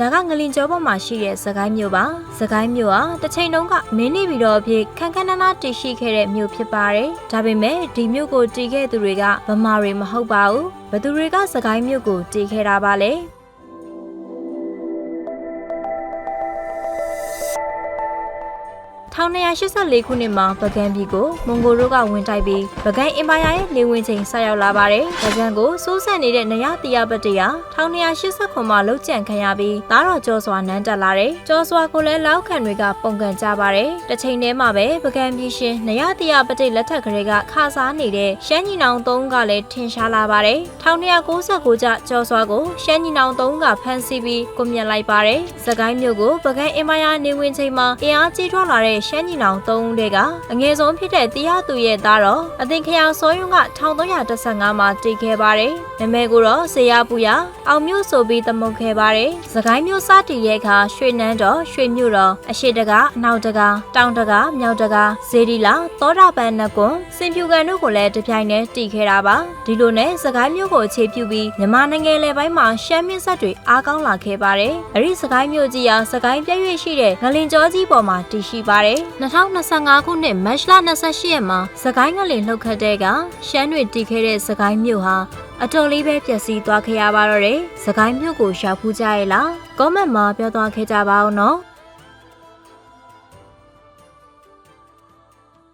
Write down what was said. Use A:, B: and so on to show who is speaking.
A: ဒါကငလင်ကျောပေါ်မှာရှိတဲ့စကိုင်းမြို့ပါစကိုင်းမြို့ဟာတစ်ချိန်တုန်းကမင်းနေပြီးတော့အဖြစ်ခန်းခန်းနားနားတည်ရှိခဲ့တဲ့မြို့ဖြစ်ပါတယ်ဒါပေမဲ့ဒီမြို့ကိုတည်ခဲ့သူတွေကဗမာတွေမဟုတ်ပါဘူးဘသူတွေကစကိုင်းမြို့ကိုတည်ခဲ့တာပါလဲ 1284ခုနှစ်မှာပကံပြည်ကိုမွန်ဂိုတို့ကဝင်တိုက်ပြီးပကံအင်ပါယာရဲ့နေဝင်ချိန်ဆက်ရောက်လာပါတယ်။ပကံကိုစိုးဆက်နေတဲ့နရတီယာပတ္တိယာ1289မှာလှုပ်ကြံခံရပြီးသားတော်ကျော်စွာနန်းတက်လာတယ်။ကျော်စွာကိုလည်းလောက်ခံတွေကပုံကန်ကြပါတယ်။တစ်ချိန်တည်းမှာပဲပကံပြည်ရှင်နရတီယာပတ္တိလက်ထက်ကလေးကခါစားနေတဲ့ရှမ်းညီနောင်သုံးကလည်းထင်ရှားလာပါတယ်။1296ကျကျော်စွာကိုရှမ်းညီနောင်သုံးကဖမ်းဆီးပြီးကွပ်မျက်လိုက်ပါတယ်။စကိုင်းမြို့ကိုပကံအင်ပါယာနေဝင်ချိန်မှာအင်အားကြီးထွားလာတဲ့ရှမ်းညီနောင်သုံးဦးတွေကအငယ်ဆုံးဖြစ်တဲ့တရားသူရဲ့သားတော်အသင်ခရောင်စောယုံက1315မှာတည်ခဲ့ပါတယ်။နာမည်ကိုတော့ဆေရပူရအောင်မျိုးဆိုပြီးသမုတ်ခဲ့ပါတယ်။စကိုင်းမျိုးစတည်ရဲ့အခါရွှေနန်းတော်ရွှေမြို့တော်အရှိတကအနောက်တကတောင်တကမြောက်တကဇေဒီလာသောတာပန်နကွန်စင်ဖြူကန်တို့ကိုလည်းတပြိုင်တည်းတည်ခဲ့တာပါ။ဒီလိုနဲ့စကိုင်းမျိုးကိုအခြေပြုပြီးမြန်မာနိုင်ငံလယ်ပိုင်းမှာရှမ်းမြင့်ဆက်တွေအားကောင်းလာခဲ့ပါတယ်။အဲဒီစကိုင်းမျိုးကြီးဟာစကိုင်းပြည့်ရွှေရှိတဲ့ငလင်ကျောကြီးပေါ်မှာတည်ရှိပါတယ်။2025ခုနှစ်မတ်လ28ရက်မှာစကိုင်းငလင်လှုပ်ခတ်တဲ့ကရှမ်းတွေတည်ခဲ့တဲ့စကိုင်းမြို့ဟာအတော်လေးပဲပျက်စီးသွားခဲ့ရပါတော့တယ်။စကိုင်းမြို့ကိုရှာဖူးကြရဲ့လား။ကောမန့်မှာပြောသွားခဲ့ကြပါဦးနော်။